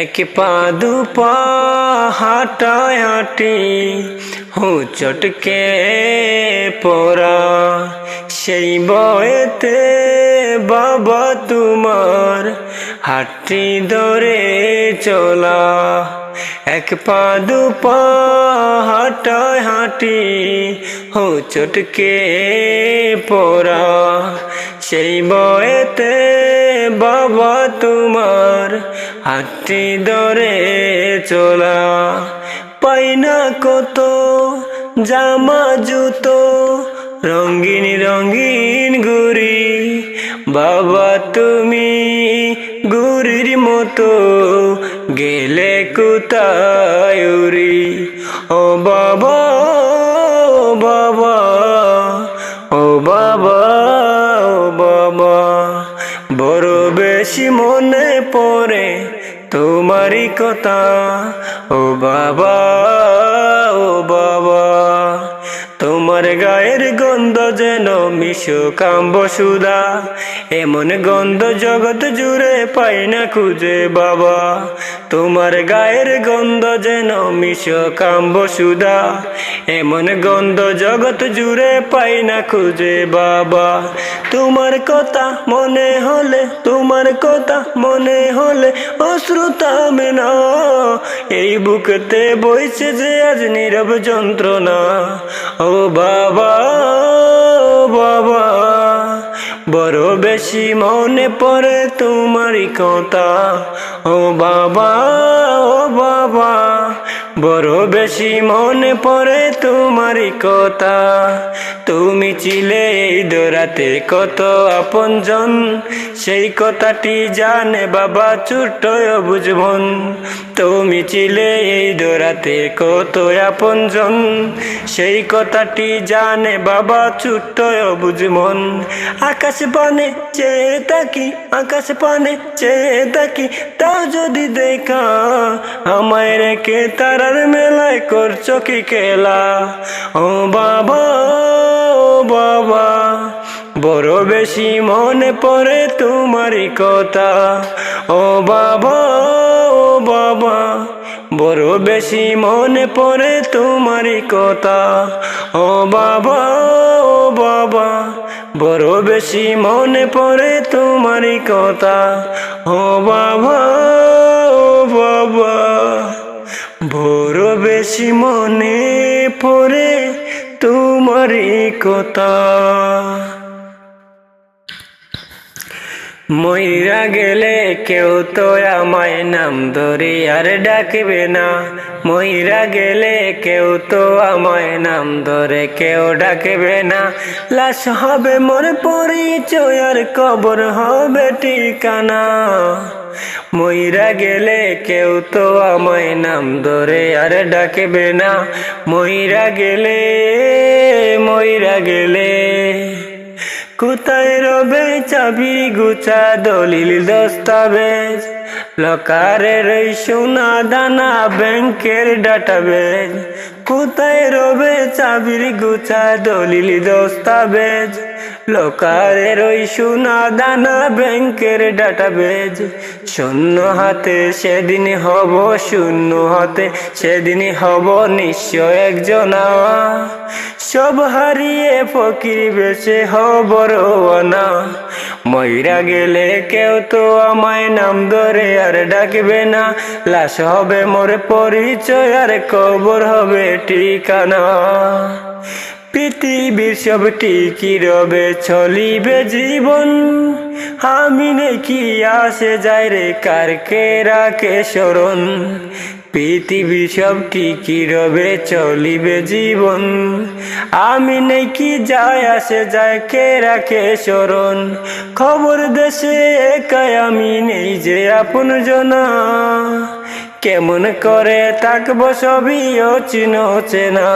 এক পা পা হাঁটায় হাঁটি হু চটকে পড়া। সেই বয়েতে বাবা তোমার হাঁটি ধরে চলা। এক পা দু পা হাঁটায় হাঁটি হু চটকে পড়া। সেই বয়েতে বাবা তোমার হাতটি ধরে চলা। পাই না কত জামা, জুতো, রঙিন রঙিন ঘুরি বাবা তুমি গুরির মতো গেলে উড়ি? ও বাবা ও বাবা ও বাবা। বেশি মনে পড়ে তোমারই কথা। ও বাবা ও বাবা, তোমার গায়ের গন্ধ যেন মিশো কাম্ব সুদা। এমন গন্ধ জগৎ জুড়ে পাই না খুঁজে বাবা। তোমার গায়ের গন্ধ যেন মিশো কাম্ব সুদা। এমন গন্ধ জগৎ জুড়ে পাই না খুঁজে বাবা। তোমার কথা মনে হলে, তোমার কথা মনে হলে অশ্রুতামে না এই বুকতে বইছে যে আজ নীরব যন্ত্রণা। ও বাবা বাবা। বড় বেশি মনে পড়ে তোমারই কথা। ও বাবা ও বাবা। বড় বেশি মনে পড়ে তোমারই কথা। তুমি এই দোরাতে কত আপনজন। সেই কথাটি জানে বাবা ছোট্ট বুঝবন তুমি এই দোরাতে কত আপনজন। সেই কথাটি জানে বাবা ছোট্ট বুঝমন আকাশ পানে চেয়ে থাকি, আকাশ পানে চেয়ে থাকি তা যদি দেখা আমায় রেখে তারার মেলায় করছ কি খেলা? ও বাবা ও বাবা, বড় বেশি মনে পড়ে তোমারই কথা। ও বাবা ও বাবা, বড় বেশি মনে পড়ে তোমারই কথা। ও বাবা ও বাবা, বড় বেশি মনে পড়ে তোমারই কথা। ও বাবা ও বাবা। বেশি মনে পড়ে তোমারই কথা। ময়রা গেলে কেউ তো আমায় নাম ধরে আর ডাকবে না। ময়রা গেলে কেউ তো আমায় নাম ধরে কেউ ডাকবে না। লাশ হবে মোর পরিচয় আর কবর, হবে ঠিকানা। ময়রা গেলে কেউ তো আমায় নাম ধরে, আর ডাকবে না। ময়রা গেলে ময়রা গেলে। কোথায় রবে চাবি গুছা দলিল দস্তাবেজ? লকারের সোনা দানা ব্যাংকের ডাটাবেজ। কোথায় রবে চাবির গুছা দলিল দস্তাবেজ? লোকারের ওই সোনা দানা ব্যাংকের ডাটাবেজ শূন্য হাতে সেদিন হব, শূন্য হাতে সেদিন হব, নিশ্চয় একজনা সব হারিয়ে ফকির বেছে হবর না ময়রা গেলে কেউ তো আমায় নাম ধরে আর ডাকবে না। লাশ হবে মোর পরিচয় আর কবর হবে ঠিকানা। পৃথিবীর সব টিকি রবে, চলিবে জীবন। আমি নাকি আসে যায় রে কারকে রাখে স্মরণ পৃথিবী সব টিকি রবে, চলিবে জীবন। আমি নাকি যায় আসে যায়, কে রাখে স্মরণ খবর দেশে একাই আমি নেই যে আপন জনা। কেমন করে থাকব সবই অচিন চেনা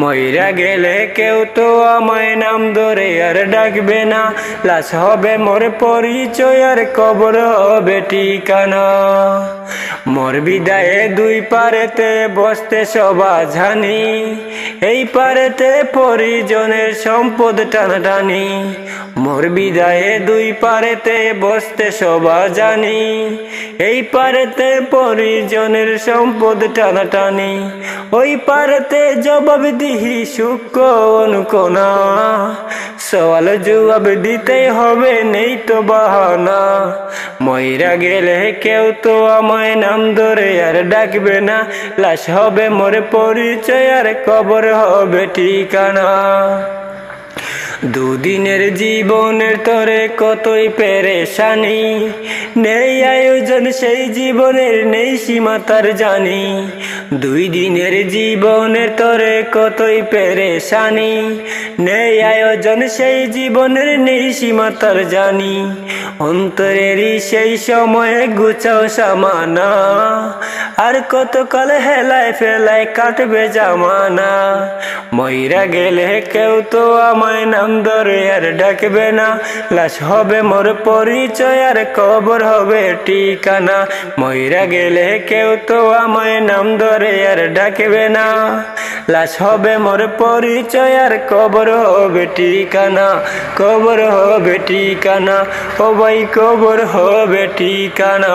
ময়রা গেলে কেউ তো আমায় নাম ধরে আর ডাকবে না। লাশ হবে মোর পরিচয় আর কবর হবে ঠিকানা। মোর বিদায়ে দুই পারেতে বসতে সবা জানি এই পারেতে পরিজনের সম্পদ টানাটানি। মোর বিদায়ে দুই পারেতে বসতে সবা জানি এই পারেতে পরিজনের সম্পদ টানাটানি। ওই পারেতে জবাব দিহি সুখ অনুকোনা সওয়াল জবাব দিতে হবে, নেই তো বাহানা। ময়রা গেলে কেউ তো আমায় নাম ধরে আর ডাকবে না। লাশ হবে মোর পরিচয় আর কবর হবে ঠিকানা। দুদিনের জীবনের তরে কতই পেরেশানি। নেই আয়োজন, সেই জীবনের নেই সীমা তার জানি। দুই দিনের জীবনের তরে কতই পেরেশানি। নেই আয়োজন, সেই জীবনের নেই সীমা তার জানি। অন্তরেরই সেই সময়ে গুছাও সামানা। আর কতকাল হেলায় ফেলায় কাটবে জামানা। ময়রা গেলে কেউ তো আমায় নাম আর ডাকবে না। লাশ হবে মোর পরিচয়, আর কবর হবে ঠিকানা। ময়রা গেলে কেউ তো আমায় নাম ধরে আর ডাকবে না। লাশ হবে মোর পরিচয়, আর কবর হবে ঠিকানা। কবর হবে ঠিকানা, ও ভাই কবর হবে ঠিকানা।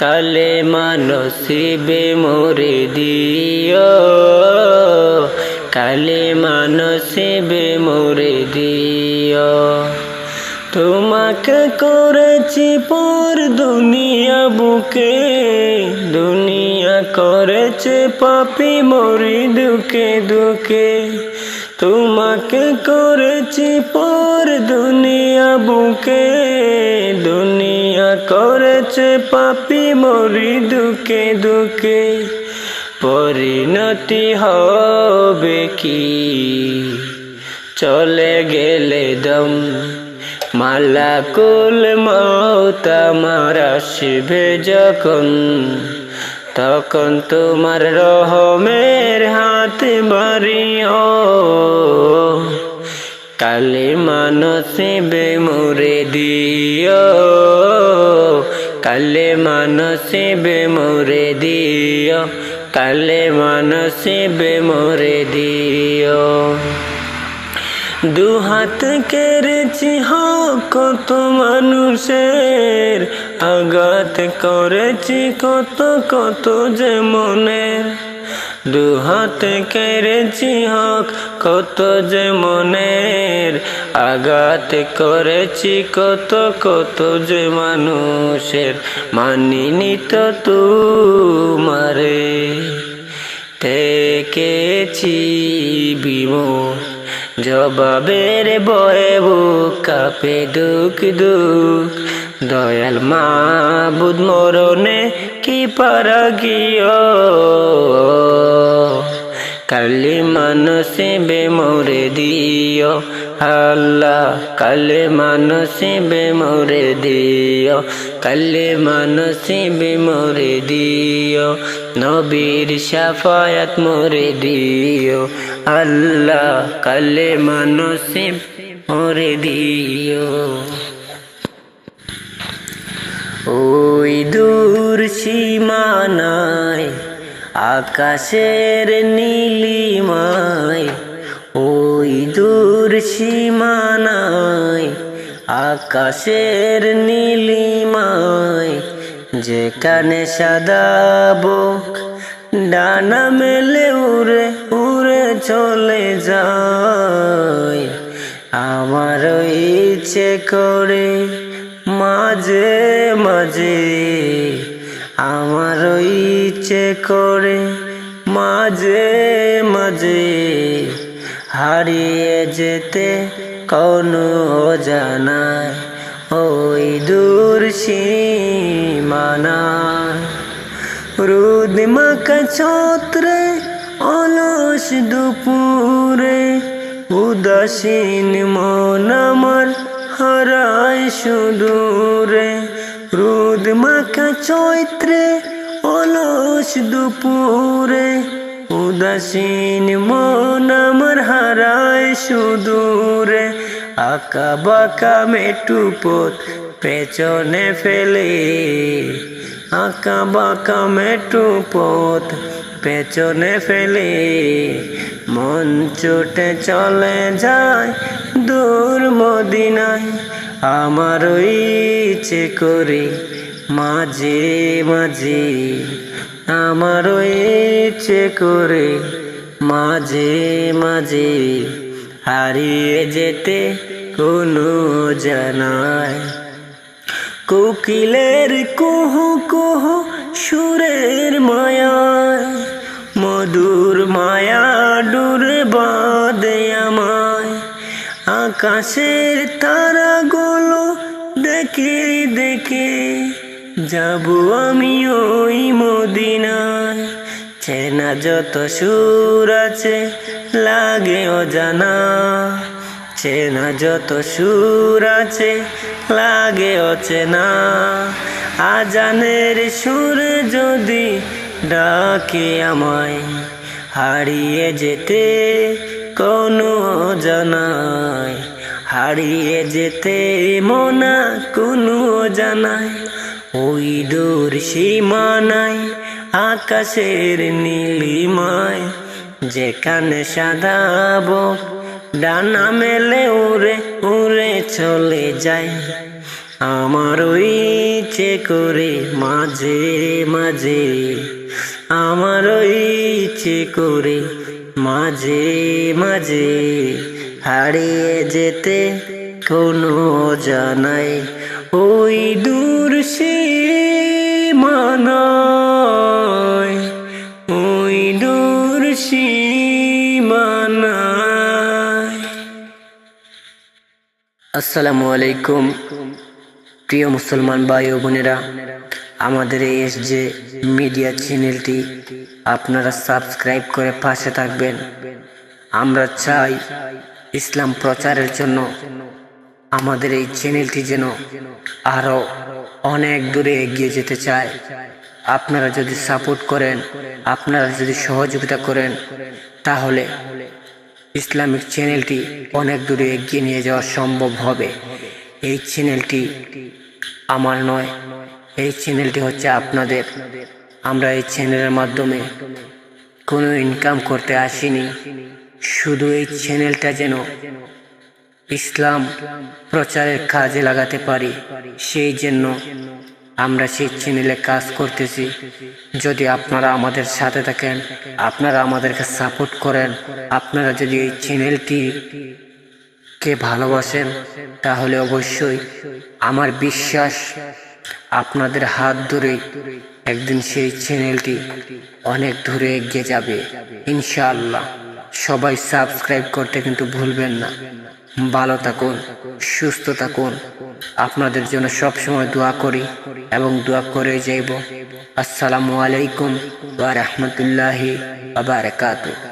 কালে মানসিবে মোরে দিও। কালে মানসিবে মোরে দিও। তোমাকে করেছি পর দুনিয়া বুকে, দুনিয়া করেছে পাপি মরি দুকে দুকে। তোমাকে করেছি পর দুনিয়া বুকে করেছে পাপি মরি দুকে দুকে পরিণতি হবে কি? চলে গেলে দম, মালাকুল মৌত আমার আসবে যখন, তখন তোমার রহমের হাত বাড়িও কালে মানসিবে মোরে দিও। কালে মানসিবে মোরে দিও, কালে মানসিবে মোরে দিও। দু হাত কেড়েছি কত মানুষের, আঘাত করেছি কত কত যে মনের। দু করেছি হক, কত যে মনের আঘাত করেছি, কত কত যে মানুষের মানিনি তো তুমারে। থেকেছি বিমোর জবাবের বয়ে বুক কাপে দুঃখ দুঃখ। দয়াল মা বুধ মরণে কি পারা গিয় কালি মানসে বে মরে দিও। আল্লাহ, কালে মানসে বে মোরে দিও, কালে মানসে বে মোরে দিও, নবীর শাফায়াত মোরে দিও, আল্লাহ, কালে মানসে মোরে দিও। ওই দূর সীমানায়, আকাশের নীলিমায় ওই দূর সীমানায়, আকাশের নীলিমায়, যেখানে সাদা বুক, ডানা মেলে উড়ে উড়ে চলে যায়। আমার ইচ্ছে করে মাঝে মাঝে, আমার ইচ্ছে করে মাঝে মাঝে। হারিয়ে যেতে কোনো জানায়, ওই দূর সীমানায় রোদ মাকা ছত্রে অলস দুপুরে, উদাসীন মন আমার হারায় সুদূরে। রোদ মাকা চৈত্রে অলস দুপুরে উদাসীন মন আমার হারায় সুদূরে, আঁকা বাঁকা মেটু পথ পেছনে ফেলে। আঁকা বাঁকা মেটু পথ পেছনে ফেলে। মন চোটে চলে যায় দূর মদিনায়, আমার ইচ্ছে করে মাঝে মাঝে আমার ইচ্ছে করে মাঝে মাঝে হারিয়ে যেতে কোনো জানায়। কোকিলের কুহু কুহু সুরের মায়ায়, মধুর মায়া ডুরে বাঁধে আমায়। আকাশের তারাগুলো দেখে দেখে যাব আমি ওই মদিনায়। চেনা যত সুর আছে, লাগে অজানা। চেনা যত সুর আছে, লাগে অচেনা। আজানের সুর যদি ডাকে আমায়, হারিয়ে যেতে কোনো জানায় হারিয়ে যেতে মনা কোনো জানায় ওই দূর সীমানায়, আকাশের নীলিমায়, যেখানে সাদাব ডানা মেলে উড়ে উড়ে চলে যায়। আমার ওই ইচ্ছে করে মাঝে মাঝে, আমার ওই ইচ্ছে করে মাঝে মাঝে, হারিয়ে যেতে কোনো জানাই, ওই দূর সীমানায় ওই দূর সীমানায় আসসালামু আলাইকুম, প্রিয় মুসলমান ভাই ও বোনেরা, আমাদের এই এস যে মিডিয়া চ্যানেলটি আপনারা সাবস্ক্রাইব করে পাশে থাকবেন। আমরা চাই ইসলাম প্রচারের জন্য আমাদের এই চ্যানেলটি যেন আরও অনেক দূরে এগিয়ে যেতে চায়। আপনারা যদি সাপোর্ট করেন, আপনারা যদি সহযোগিতা করেন, তাহলে ইসলামিক চ্যানেলটি অনেক দূরে এগিয়ে নিয়ে যাওয়া সম্ভব হবে। এই চ্যানেলটি আমার নয়, এই চ্যানেলটি হচ্ছে আপনাদের। আমরা এই চ্যানেলের মাধ্যমে কোনো ইনকাম করতে আসিনি। শুধু এই চ্যানেলটা যেন ইসলাম প্রচারের কাজে লাগাতে পারি, সেই জন্য আমরা সেই চ্যানেলে কাজ করতেছি। যদি আপনারা আমাদের সাথে থাকেন, আপনারা আমাদেরকে সাপোর্ট করেন, আপনারা যদি এই চ্যানেলটি কে ভালোবাসেন, তাহলে অবশ্যই আমার বিশ্বাস আপনাদের হাত ধরে একদিন সেই চ্যানেলটি অনেক দূরে এগিয়ে যাবে। ইনশাআল্লাহ। সবাই সাবস্ক্রাইব করতে কিন্তু ভুলবেন না। ভালো থাকুন, সুস্থ থাকুন। আপনাদের জন্য সব সময় দোয়া করি এবং দোয়া করে যাইব। আসসালামু আলাইকুম ওয়া রাহমাতুল্লাহি ওয়া বারাকাতুহু।